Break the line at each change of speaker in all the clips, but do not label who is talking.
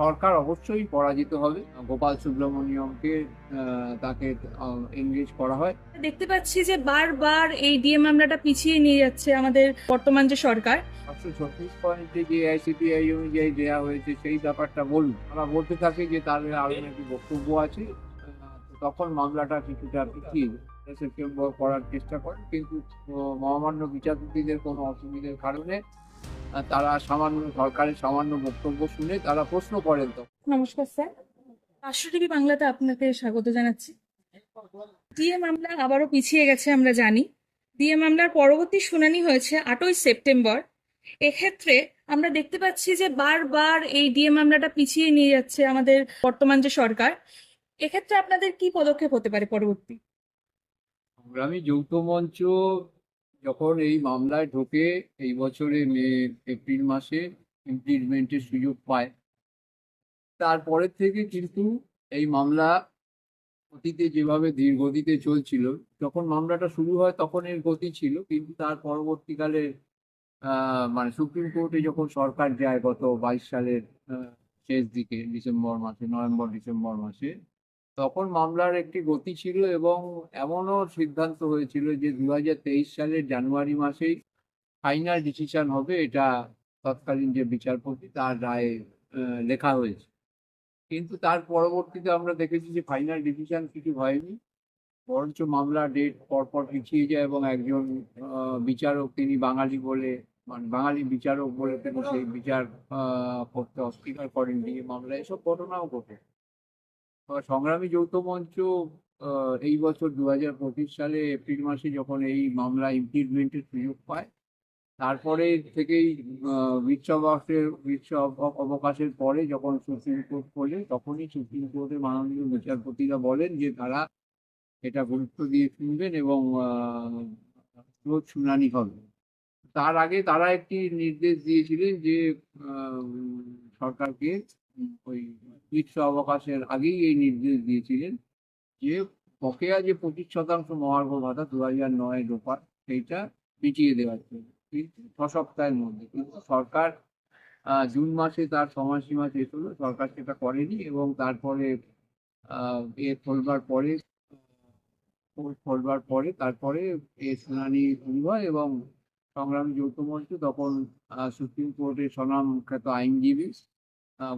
সরকার অবশ্যই পরাজিত হবে। গোপাল সুব্রমণিয়মকে তাকে এনগেজ করা হয়।
দেখতে পাচ্ছি যে বারবার এই ডিএ মামলাটা পিছিয়ে নিয়ে যাচ্ছে আমাদের বর্তমান যে সরকার।
পাঁচশো ছত্রিশ পয়েন্টে যে আইসিপিআই অনুযায়ী দেওয়া হয়েছে সেই ব্যাপারটা বলুন। আমরা বলতে থাকি যে তাদের আরও নাকি বক্তব্য আছে। তখন মামলাটা কিছুটা পিছিয়ে সেপ্টেম্বর করার চেষ্টা করেন কিন্তু মহামান্য বিচারপতিদের কোনো অসুবিধার কারণে তারা সামান্য সরকারের সামান্য বক্তব্য শুনে তারা প্রশ্ন করেন তো।
নমস্কার স্যার। রাষ্ট্র টিভি বাংলাতে আপনাকে স্বাগত জানাচ্ছি। ডিএ মামলা আবারও পিছিয়ে গেছে আমরা জানি। ডিএ মামলার পরবর্তী শুনানি হয়েছে আটই সেপ্টেম্বর। এক্ষেত্রে আমরা দেখতে পাচ্ছি যে বারবার এই ডিএ মামলাটা পিছিয়ে নিয়ে যাচ্ছে আমাদের বর্তমান যে সরকার। এক্ষেত্রে আপনাদের কি পদক্ষেপ হতে পারে পরবর্তী?
সংগ্রামী যৌথ মঞ্চ যখন এই মামলায় ঢোকে এই বছরে মে, এপ্রিল মাসে ইমপ্লিমেন্টের সুযোগ পায়। তারপরের থেকে কিন্তু এই মামলা অতীতে যেভাবে ধীর গতিতে চলছিল, যখন মামলাটা শুরু হয় তখন এর গতি ছিল, কিন্তু তার পরবর্তীকালে মানে সুপ্রিম কোর্টে যখন সরকার যায় গত বাইশ সালের শেষ দিকে, ডিসেম্বর মাসে, নভেম্বর, ডিসেম্বর মাসে তখন মামলার একটি গতি ছিল এবং এমনও সিদ্ধান্ত হয়েছিল যে দু হাজার তেইশ সালের জানুয়ারি মাসেই ফাইনাল ডিসিশন হবে এটা তৎকালীন যে বিচারপতি তার রায়ে লেখা হয়েছে। কিন্তু তার পরবর্তীতে আমরা দেখেছি যে ফাইনাল ডিসিশন কিছু হয়নি, বরঞ্চ মামলা ডেট পরপর পিছিয়ে যায় এবং একজন বিচারক তিনি বাঙালি বলে মানে বাঙালি বিচারক বলে তিনি সেই বিচার করতে অস্বীকার করেন দিয়ে মামলা এসব ঘটনাও ঘটে। সংগ্রামী যৌথ মঞ্চ এই বছর দু হাজার পঁচিশ সালে এপ্রিল মাসে যখন এই মামলা ইমপ্লিমেন্টের সুযোগ পায় তারপরে থেকেই আহ, গ্রীষ্ম অবকাশের পরে যখন সুপ্রিম কোর্ট খোলে তখনই সুপ্রিম কোর্টের মাননীয় বিচারপতিরা বলেন যে তারা এটা গুরুত্ব দিয়ে শুনবেন এবং রোজ শুনানি হবে। তার আগে তারা একটি নির্দেশ দিয়েছিলেন যে সরকারকে ওই গ্রীষ্ম অবকাশের আগেই এই নির্দেশ দিয়েছিলেন যে বকেয়া যে পঁচিশ শতাংশ মহার্ঘ ভাতা দু হাজার নয় রোপা, সেইটা পিছিয়ে দেওয়ার জন্য। ছ সপ্তাহের মধ্যে। কিন্তু সরকার জুন মাসে তার সময়সীমা শেষ হলো, সরকার সেটা করেনি এবং তারপরে এ খোলবার পরে খোলবার পরে তারপরে এ শুনানি শুরু হয় এবং সংগ্রামী যৌথ মঞ্চ তখন সুপ্রিম কোর্টের স্বনাম খ্যাত আইনজীবী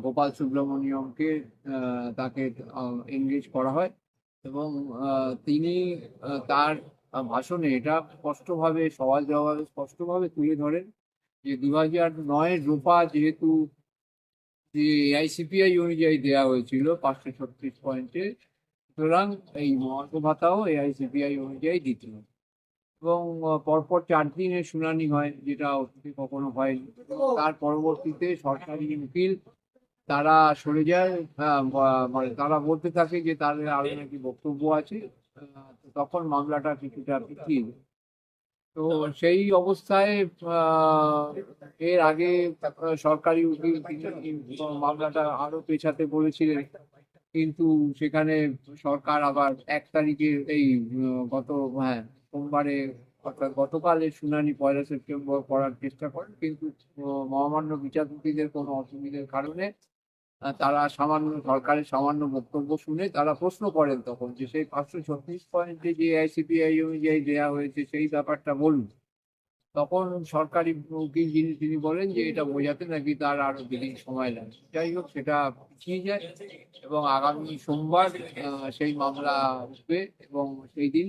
গোপাল সুব্রমণিয়মকে তাকে এনগেজ করা হয় এবং তিনি তার ভাষণে এটা স্পষ্টভাবে, সওয়াল জবাবে স্পষ্টভাবে তুলে ধরেন যে দু হাজার নয়ের রূপা যেহেতু যে এআইসিপিআই অনুযায়ী দেওয়া হয়েছিল পাঁচশো ছত্রিশ পয়েন্টে, সুতরাং এই মহার্ঘ ভাতাও এআইসিপিআই অনুযায়ী দিতে এবং পরপর চার দিনের শুনানি হয়, যেটা অতীতে কখনো হয়নি। তার পরবর্তীতে সরকারি উকিল তারা সরে যায় আহ, মানে তারা বলতে থাকে যে তাদের আরও নাকি বক্তব্য আছে তখন মামলাটা কিছুটা পিছিয়ে। তো সেই অবস্থায় এর আগে সরকারি উকিল মামলাটা আরও পেছাতে বলেছিলেন কিন্তু সেখানে সরকার আবার এক তারিখে এই গত হ্যাঁ সোমবারে অর্থাৎ গতকালের শুনানি পয়লা সেপ্টেম্বর করার চেষ্টা করেন কিন্তু মহামান্য বিচারপতিদের কোনো অসুবিধার কারণে তারা সামান্য সরকারের সামান্য বক্তব্য শুনে তারা প্রশ্ন করেন তখন যে সেই পাঁচশো ছত্রিশ পয়েন্টে যে আইসিপিআই অনুযায়ী দেওয়া হয়েছে সেই ব্যাপারটা বলুন। তখন সরকারি উকিল যিনি, তিনি বলেন যে এটা বোঝাতে নাকি তার আরও দুদিন সময় লাগে যাই হোক, সেটা পিছিয়ে যায় এবং আগামী সোমবার সেই মামলা উঠবে এবং সেই দিন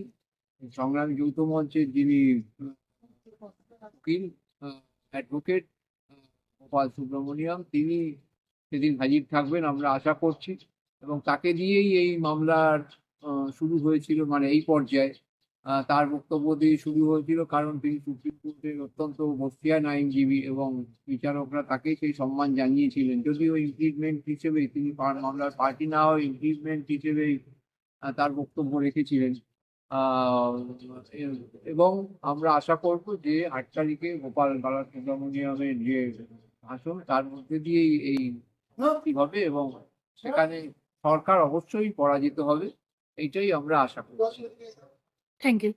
সংগ্রামী যৌথ মঞ্চের যিনি উকিল অ্যাডভোকেট গোপাল সুব্রমণিয়াম, তিনি সেদিন হাজির থাকবেন আমরা আশা করছি। এবং তাকে দিয়েই এই মামলার শুরু হয়েছিল মানে এই পর্যায়ে। তার বক্তব্য দিয়ে শুরু হয়েছিল, কারণ তিনি সুপ্রিম কোর্টের অত্যন্ত বস্তিয়ান আইনজীবী এবং বিচারকরা তাকে সেই সম্মান জানিয়েছিলেন। যদিও ইমপিচমেন্ট হিসেবে তিনি মামলার পার্টি না হয় ইমপিচমেন্ট হিসেবেই তার বক্তব্য রেখেছিলেন। এবং আমরা আশা করব যে আট তারিখে গোপাল বালা সুব্রমণিয়ামের যে ভাষণ, তার মধ্যে দিয়েই এই কি হবে এবং সেখানে সরকার অবশ্যই পরাজিত হবে এইটাই আমরা আশা করছি।
Thank you